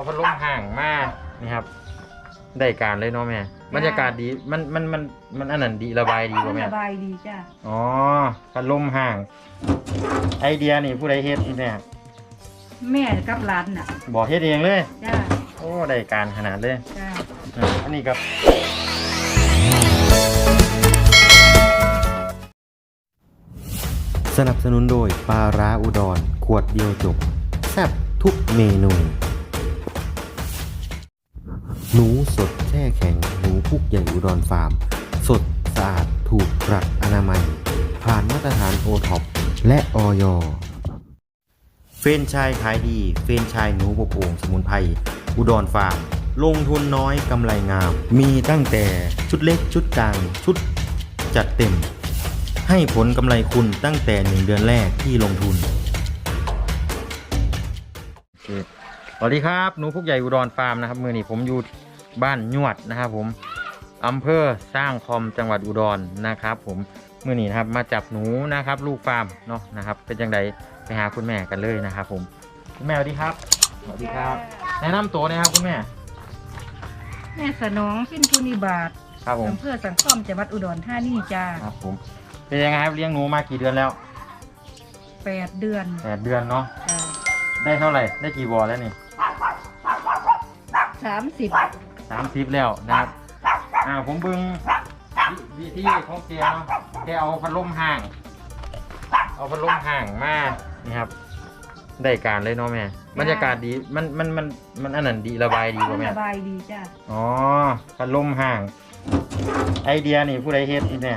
เอาพัดลมห่างมานี่ครับ ได้การเลยเนาะแม่ บรรยากาศดี มันมันมันมันอันนั้นดีระบายดีกว่าแม่สบายดีจ้าอ๋อ พัดลมห่าง ไอเดียนี่ผู้ใดเฮ็ดนี่แม่ แม่กับหลานน่ะ บอกเฮ็ดเองเลย จ้าโอ้ ได้การขนาดเลยจ้าอืมอันนี้ก็สนับสนุนโดยปลาร้าอุดรขวดเดียวจบ แซ่บทุกเมนู หนูสดแช่แข็งหนูพุกใหญ่อุดรฟาร์ม สดสะอาดถูกปรักอนามัย ผ่านมาตรฐานโอท็อปและออยเฟรนชายขายดี เฟรนชายหนูบกโอ่งสมุนไพรอุดรฟาร์ม ลงทุนน้อยกำไรงาม มีตั้งแต่ชุดเล็กชุดกลาง ชุดจัดเต็ม ให้ผลกำไรคุณตั้งแต่หนึ่งเดือนแรกที่ลงทุน สวัสดีครับหนูพุกใหญ่อุดรฟาร์มนะครับมือนี้ผมอยู่บ้านยวดนะครับ ผมอำเภอสร้างคอมจังหวัดอุดรนะครับ ผมมือนี้นะครับมาจับหนูนะครับ ลูกฟาร์มเนาะนะครับ เป็นจังไดไปหาคุณแม่กันเลยนะครับ ผมคุณแม่สวัสดีครับสวัสดีครับ แนะนำตัวหนะครับคุณแม่ แม่สนองสิ้นทุนิบาทครับผมอำเภอสังคมจังหวัดอุดรธานีจ้าครับผมเป็นยังไงครับเลี้ยงหนูมากี่เดือนแล้วแปดเดือนแปดเดือนเนาะจ้าได้เท่าไหร่ได้กี่บอแล้วนี่ สามสิบสามสิบแล้วนะครับอ่าผมเบึงวิธีของแกเนาะแกเอาพัดลมห่าง เอาพัดลมห่างมานี่ครับได้การเลยเนาะแม่บรรยากาศดีมันมันมันมันอันนั้นดีระบายดีกว่าแม่สบายดีจ้าอ๋อพัดลมห่าง ไอเดียนี่ผู้ใดเฮ็ดนี่แม่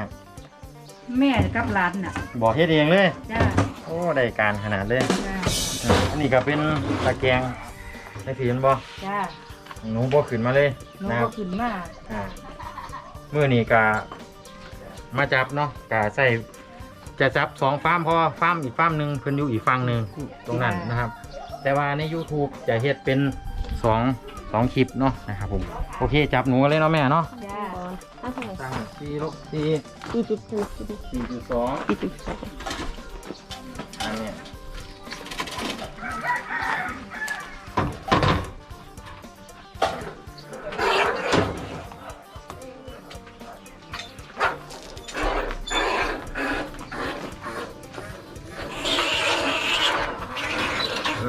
แม่กับหลานน่ะบอกเฮ็ดเองเลย จ้าโอ้ได้การขนาดเลยจ้าอ่าอันนี้ก็เป็นตะแกรงในผีมันบ่จ้า หนูบ่ขึ้นมาเลยหนูนะคก็รับ ขึ้นมาอ่ามื่อนี้กะมาจับเนาะกะใส่จะจับสองฟาร์มเพราะว่าฟาร์มอีกฟาร์มหนึ่งเพิ่นอยู่อีกฝั่งหนึ่งตรงนั้นนะครับ แต่ว่าใน YouTube จะเฮ็ดเป็นสองสองคลิปเนาะนะครับผมโอเคจับหนูกันเลยเนาะแม่เนาะจ้าตั้งสี่ลบสี่สี่จุดสี่สี่จุดสองสี่จุดสอง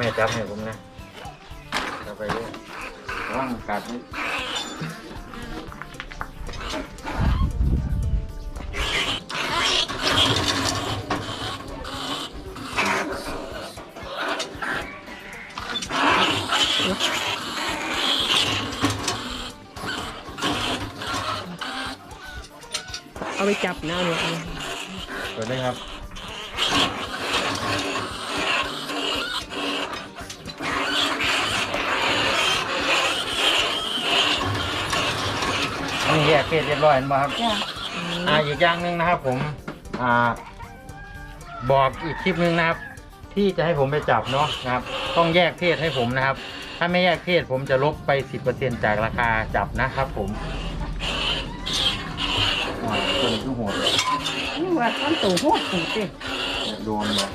ม่จับให้ผมนะจับไปเรื่อยระว่างกัดนิดเอาไปจับนะเนี่ยเปิดเลยครับ แยกเพศเรียบร้อยเห็นไหมครับจ้าอ่าอีกอย่างหนึ่งนะครับ ผมอ่าบอกอีกคลิปหนึ่งนะครับ ที่จะให้ผมไปจับเนาะนะครับ ต้องแยกเพศให้ผมนะครับ ถ้าไม่แยกเพศผมจะลบไป 10%จากราคาจับนะครับผมอ่าตัวนี้คือโหดเลยนี่ว่าต้นตู่โหดสูงเด้โดนเลย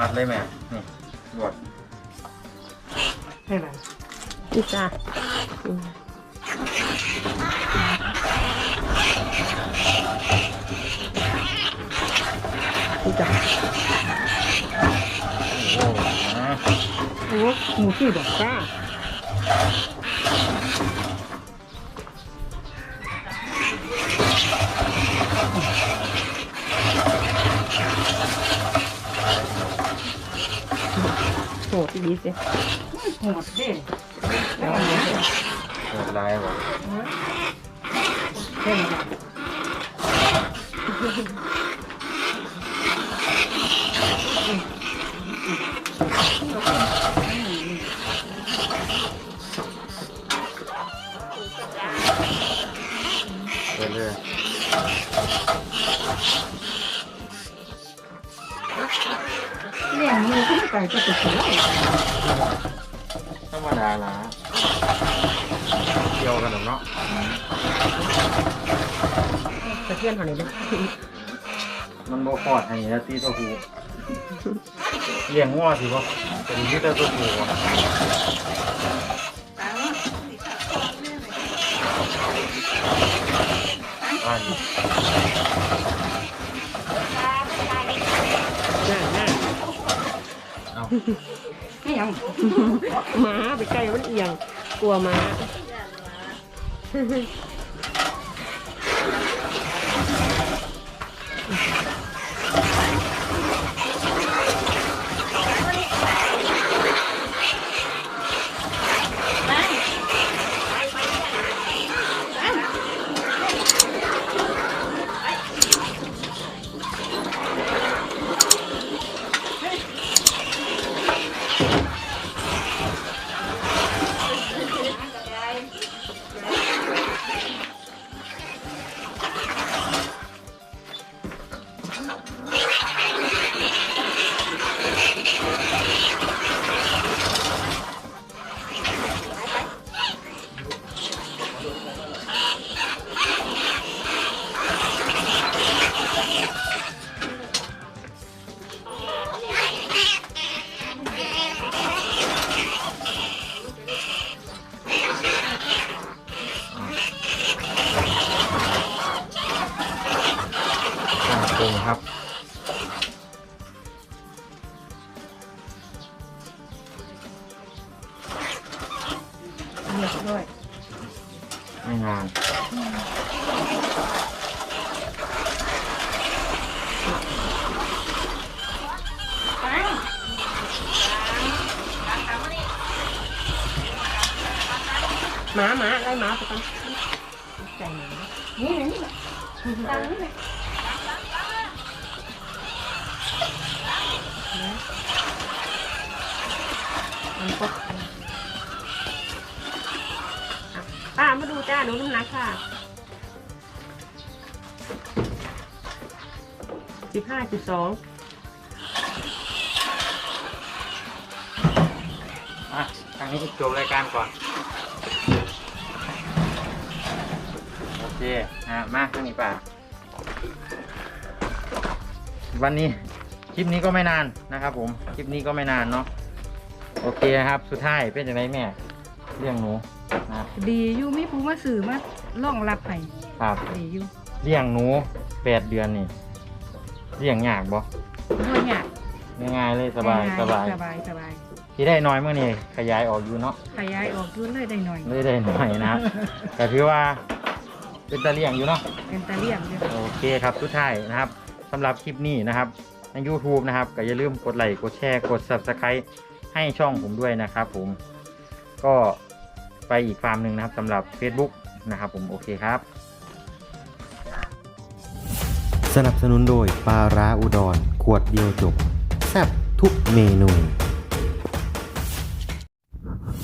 มัดเลยแม่ นี่รวดให้ไหมนี่จ้าอืมนี่จ้าโอ้นะโอ้หมูที่บอกจ้า โหดดีสิโหดเด้โหดลายว่ะเด้จ้ะเหมูขึ้นไก่ก็จะสวยธรรมดาละเดียวกันหรอกเนาะสะเทือนเขาเลยนะมันบ่ปลอดให้แล้วตีตัวผูเลี้ยงงัวสิบ่เป็นที่แต่ตัวผูอะอ่าอยู่น่าน่า เอา ไม่ยังม้าไปใกล้มันเอียง กลัวม้า Oh, เรียบร้อยไม่นานม้าม้าไล่ม้าไปกันใจ้านี่มนก็ป้ามาดูน้ำหนักค่ะสิบห้าจุดสองอะทางนี้จบรายการก่อน โอเค อะ มาทางนี้ป่ะวันนี้ คลิปนี้ก็ไม่นานนะครับผม คลิปนี้ก็ไม่นานเนาะ โอเคครับ สุดท้ายเป็นยังไงแม่ เรื่องหนู ครับดีอยู่มีผู้มาสื่อมาล่องรับให้ครับดีอยู่เลี้ยงหนูแปดเดือนนี่เลี้ยงยากบ่ด้วยเนี่ยง่ายๆเลยสบายสบายสบายสบายที่ได้น้อยเมื่อนี้ขยายออกอยู่เนาะขยายออกยุ่นเลยได้หน่อยไม่ได้น้อยนะครับแต่ถือว่าเป็นตะเลี้ยงอยู่เนาะเป็นตาเลี่ยมอยู่โอเคครับสุดท้ายนะครับสำหรับคลิปนี้นะครับใน YouTube นะครับก็อย่าลืมกดไลค์กดแชร์กด Subscribe ให้ช่องผมด้วยนะครับผมก็ ไปอีกฟาร์มหนึ่งนะครับสำหรับ Facebook นะครับผมโอเคครับ สนับสนุนโดยปลาร้าอุดร ขวดเดียวจบ แซ่บทุกเมนู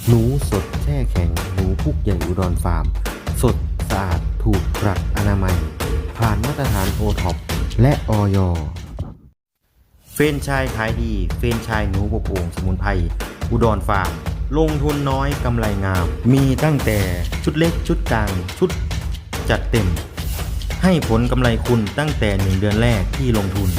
หนูสดแช่แข็ง หนูพุกใหญ่อุดรฟาร์ม สดสะอาดถูกหลักอนามัย ผ่านมาตรฐานโอท็อปและออยเฟรนชายขายดี เฟรนชายหนูบกโอ่งสมุนไพรอุดรฟาร์ม ลงทุนน้อยกำไรงาม มีตั้งแต่ชุดเล็กชุดกลาง ชุดจัดเต็ม ให้ผลกำไรคุณตั้งแต่1เดือนแรกที่ลงทุน